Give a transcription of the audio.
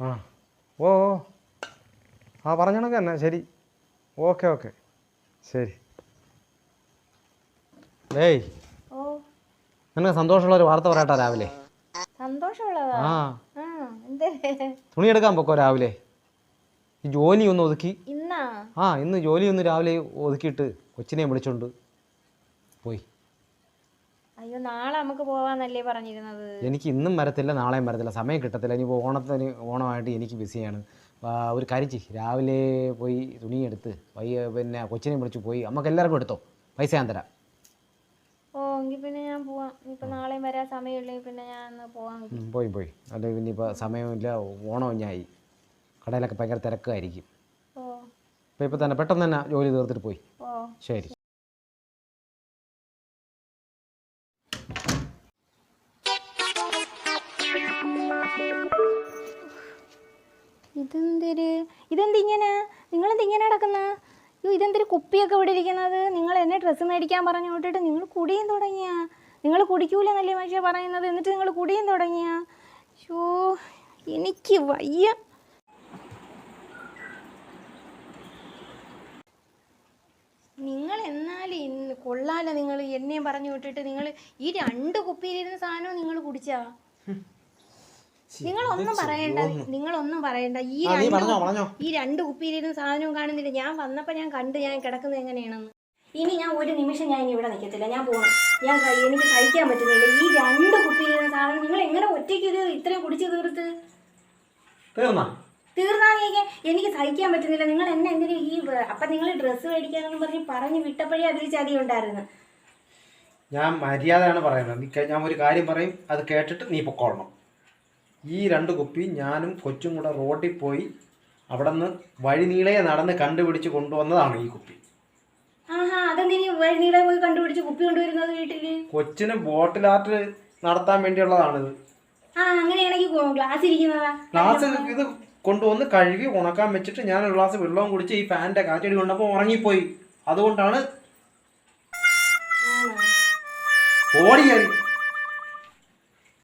ആ. ഓ ഓ. ആ പറഞ്ഞണക്ക് തന്നെ ശരി. Okay okay. ശരി. ഡേയ് ഓ. നിനക്ക് സന്തോഷമുള്ള ഒരു വാർത്ത പറയട്ടാ രാവിലെ. സന്തോഷമുള്ളതാ? ആ. ആ എന്തേ? തുണി എടുക്കാൻ പൊക്കോ രാവിലെ? ഈ ജോലി ഒന്ന് ഒതുക്കി. ഇന്നാ? ആ ഇന്ന് ജോലി ഒന്ന് രാവിലെ ഒതുക്കിയിട്ട് കൊച്ചിനെ വിളിച്ചോണ്ട് പോയി. അയ്യോ നാളെ നമുക്ക് പോവാന്നല്ലേ പറഞ്ഞിരുന്നത്. എനിക്ക് ഇന്നും വരത്തില്ല നാളെയും വരത്തില്ല. സമയം കിട്ടത്തില്ല. ഇനി ഓണത്തിന് ഓണമായിട്ട് എനിക്ക് ബിസിയാണ്. ഒരു കരിച്ച് രാവിലെ പോയി തുണി എടുത്ത് വൈ പിന്നെ കൊച്ചിനെ വിളിച്ച് പോയി നമുക്ക് എല്ലാവർക്കും എടുത്തോ? പൈസ ഞാൻ തരാം. ഓ എങ്കിൽ പിന്നെ ഞാൻ പോവാം. ഇപ്പൊ നാളെയും വരാൻ സമയമില്ലെങ്കിൽ പിന്നെ ഞാൻ പോവാം പോയി പോയി. അല്ല പിന്നെ ഇപ്പോൾ സമയമില്ല ഓണവും ഞായി കടയിലൊക്കെ ഭയങ്കര തിരക്കായിരിക്കും. ഓ. അപ്പോൾ ഇപ്പോൾ തന്നെ പെട്ടെന്ന് തന്നെ ജോലി തീർത്തിട്ട് പോയി. ഓ ശരി. ഇതെന്തൊരു ഇതെന്തിങ്ങനെ? നിങ്ങളെന്ത് ഇങ്ങനെ കിടക്കുന്ന അയ്യോ ഇതെന്തൊരു കുപ്പിയൊക്കെ ഇവിടെ ഇരിക്കുന്നത്? നിങ്ങൾ എന്നെ ഡ്രസ്സ് മേടിക്കാൻ പറഞ്ഞു വിട്ടിട്ട് നിങ്ങൾ കുടിയും തുടങ്ങിയ? നിങ്ങൾ കുടിക്കൂല കുടിക്കൂലെന്നല്ലേ മനുഷ്യ പറയുന്നത്? എന്നിട്ട് നിങ്ങൾ കുടിയും തുടങ്ങിയ? ഷോ എനിക്ക് വയ്യ. നിങ്ങൾ എന്നാലും ഇന്ന് കൊള്ളാലോ നിങ്ങൾ. എന്നെയും പറഞ്ഞു വിട്ടിട്ട് നിങ്ങൾ ഈ രണ്ട് കുപ്പിയിലിരുന്ന സാധനവും നിങ്ങൾ കുടിച്ചാ? നിങ്ങളൊന്നും പറയണ്ട. നിങ്ങളൊന്നും പറയണ്ട. ഈ രണ്ട് ഈ രണ്ട് കുപ്പിയിലിരുന്ന സാധനവും കാണുന്നില്ല. ഞാൻ വന്നപ്പോ ഞാൻ കണ്ട് ഞാൻ കിടക്കുന്നത് എങ്ങനെയാണെന്ന്. ഇനി ഞാൻ ഒരു നിമിഷം ഞാൻ ഇനി ഇവിടെ നിൽക്കത്തില്ല ഞാൻ പോകണം ഞാൻ എനിക്ക് കഴിക്കാൻ പറ്റുന്നില്ല. ഈ രണ്ട് കുപ്പിയിലിരുന്ന സാധനം നിങ്ങൾ എങ്ങനെ ഒറ്റയ്ക്ക് ഇത് ഇത്രയും കുടിച്ച് തീർത്ത്? തീർന്നാ? എനിക്ക് സഹിക്കാൻ പറ്റുന്നില്ല. നിങ്ങൾ എന്നെ എന്തിനും ഈ അപ്പൊ നിങ്ങൾ ഡ്രസ്സ് മേടിക്കാനെന്ന് പറഞ്ഞ് പറഞ്ഞ് വിട്ടപ്പോഴേ അതിൽ ചതി ഉണ്ടായിരുന്നു. ഞാൻ മര്യാദയാണ് പറയുന്നത്. ഞാൻ ഒരു കാര്യം പറയും. അത് കേട്ടിട്ട് നീ പൊക്കോളണം. ഈ രണ്ട് കുപ്പി ഞാനും കൊച്ചും കൂടെ റോഡിൽ പോയി അവിടെ നിന്ന് വഴിനീളെ നടന്ന് കണ്ടുപിടിച്ച് കൊണ്ടുവന്നതാണ് ഈ കുപ്പി. കൊച്ചിന് ബോട്ടിൽ ആർട്ട് നടത്താൻ വേണ്ടിയുള്ളതാണിത് ഗ്ലാസ് ഇത് കൊണ്ടുവന്ന് കഴുകി ഉണക്കാൻ വെച്ചിട്ട് ഞാൻ ഒരു ഗ്ലാസ് വെള്ളവും കുടിച്ച് ഈ ഫാനിന്റെ കാറ്റടി കൊണ്ടപ്പോൾ ഉറങ്ങിപ്പോയി. അതുകൊണ്ടാണ് ആണോ? ഓടി കയറി.